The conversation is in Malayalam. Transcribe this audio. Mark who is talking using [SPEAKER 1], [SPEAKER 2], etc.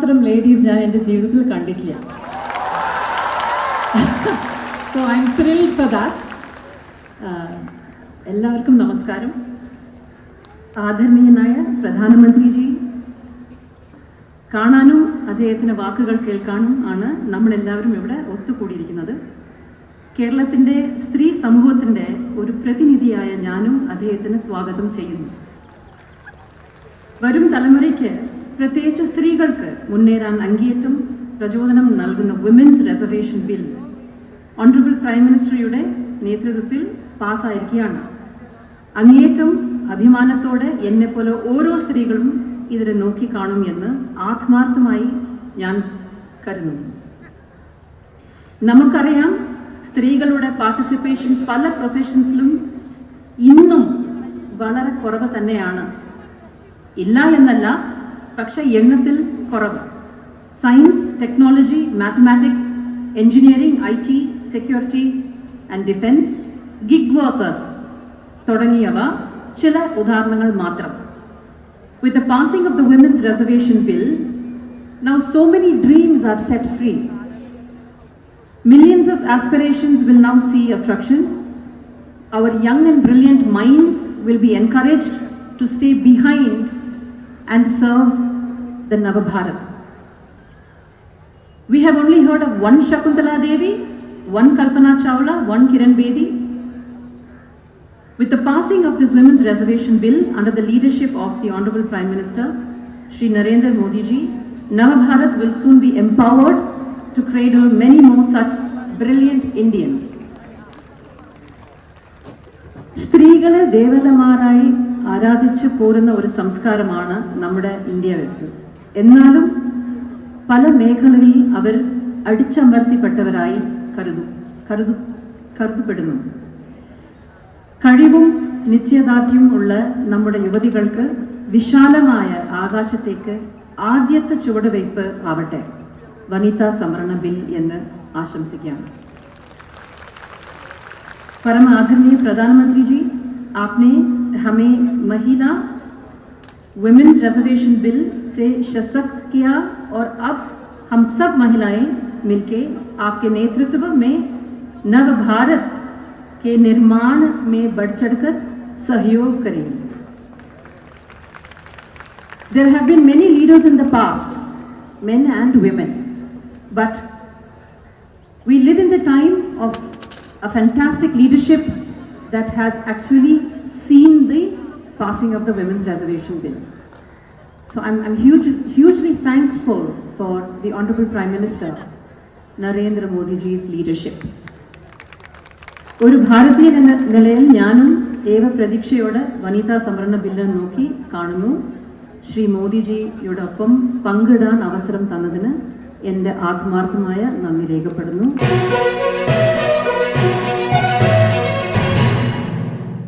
[SPEAKER 1] ഇത്രമാത്രം ലേഡീസ് ഞാൻ എന്റെ ജീവിതത്തിൽ കണ്ടിട്ടില്ല. So I'm thrill for that എല്ലാവർക്കും നമസ്കാരം. ആദരണീയനായ പ്രധാനമന്ത്രിജി കാണാനും അദ്ദേഹത്തിന്റെ വാക്കുകൾ കേൾക്കാനും ആണ് നമ്മളെല്ലാവരും ഇവിടെ ഒത്തുകൂടിയിരിക്കുന്നത്. കേരളത്തിന്റെ സ്ത്രീ സമൂഹത്തിന്റെ ഒരു പ്രതിനിധിയായ ഞാനും അദ്ദേഹത്തിന് സ്വാഗതം ചെയ്യുന്നു. വരും തലമുറയ്ക്ക് പ്രത്യേകിച്ച് സ്ത്രീകൾക്ക് മുന്നേറാൻ അങ്ങേയറ്റം പ്രചോദനം നൽകുന്ന women's reservation bill honourable prime മിനിസ്റ്ററിയുടെ നേതൃത്വത്തിൽ പാസ്സായിരിക്കുകയാണ് അങ്ങേയറ്റം അഭിമാനത്തോടെ എന്നെപ്പോലെ ഓരോ സ്ത്രീകളും ഇതിനെ നോക്കിക്കാണും എന്ന് ആത്മാർത്ഥമായി ഞാൻ കരുതുന്നു. നമുക്കറിയാം സ്ത്രീകളുടെ പാർട്ടിസിപ്പേഷൻ പല പ്രൊഫഷൻസിലും ഇന്നും വളരെ കുറവ് തന്നെയാണ്. ഇല്ല എന്നല്ല പക്ഷെ എണ്ണത്തിൽ കുറവ് science technology mathematics engineering I T security and defence gig workers തുടങ്ങിയവ ചില ഉദാഹരണങ്ങൾ മാത്രം With the passing of the Women's Reservation Bill, now so many dreams are set free. Millions of aspirations will now see a fruition. Our young and brilliant minds will be encouraged to stay behind and serve the Navabharat. We have only heard of one Shakuntala Devi, one Kalpana Chawla, one Kiran Bedi. With the passing of this Women's Reservation Bill under the leadership of the Honorable Prime Minister, Shri Narendra Modi ji, Navabharat will soon be empowered to cradle many more such brilliant Indians. സ്ത്രീകളെ ദേവതമാരായി ആരാധിച്ചു പോരുന്ന ഒരു സംസ്കാരമാണ് നമ്മുടെ ഇന്ത്യ വരുന്നത് എന്നാലും പല മേഖലകളിൽ അവർ അടിച്ചമർത്തിപ്പെട്ടവരായി കരുതു കരുതു കരുതപ്പെടുന്നു. കഴിവും നിശ്ചയദാർഢ്യവും ഉള്ള നമ്മുടെ യുവതികൾക്ക് വിശാലമായ ആകാശത്തേക്ക് ആദ്യത്തെ ചുവടുവയ്പ് ആവട്ടെ. വനിതാ സംവരണ ബിൽ എന്ന് ആശംസിക്കാം. പരമാദരണീയ പ്രധാനമന്ത്രിജി आपने हमें महिला वुमेन्स रिजर्वेशन बिल से सशक्त किया और अब हम सब महिलाएँ मिलके आपके नेतृत्व में नव भारत के निर्माण में बढ़ चढ़कर सहयोग करेंगे। There have been many leaders in the past man and women but we live in the time of a fantastic leadership that has actually seen the passing of the Women's Reservation Bill. So I'm, I'm huge, hugely thankful for the Honorable Prime Minister Narendra Modi ji's leadership. ഒരു ഭാരതീയൻ എന്ന നിലയിൽ ഞാനും ഏവ പ്രതീക്ഷയോടെ വനിതാ സംവരണ ബില്ല് നോക്കി കാണുന്നു ശ്രീ മോദിജിയോടൊപ്പം പങ്കിടാൻ അവസരം തന്നതിന് എന്റെ ആത്മാർത്ഥമായ നന്ദി രേഖപ്പെടുന്നു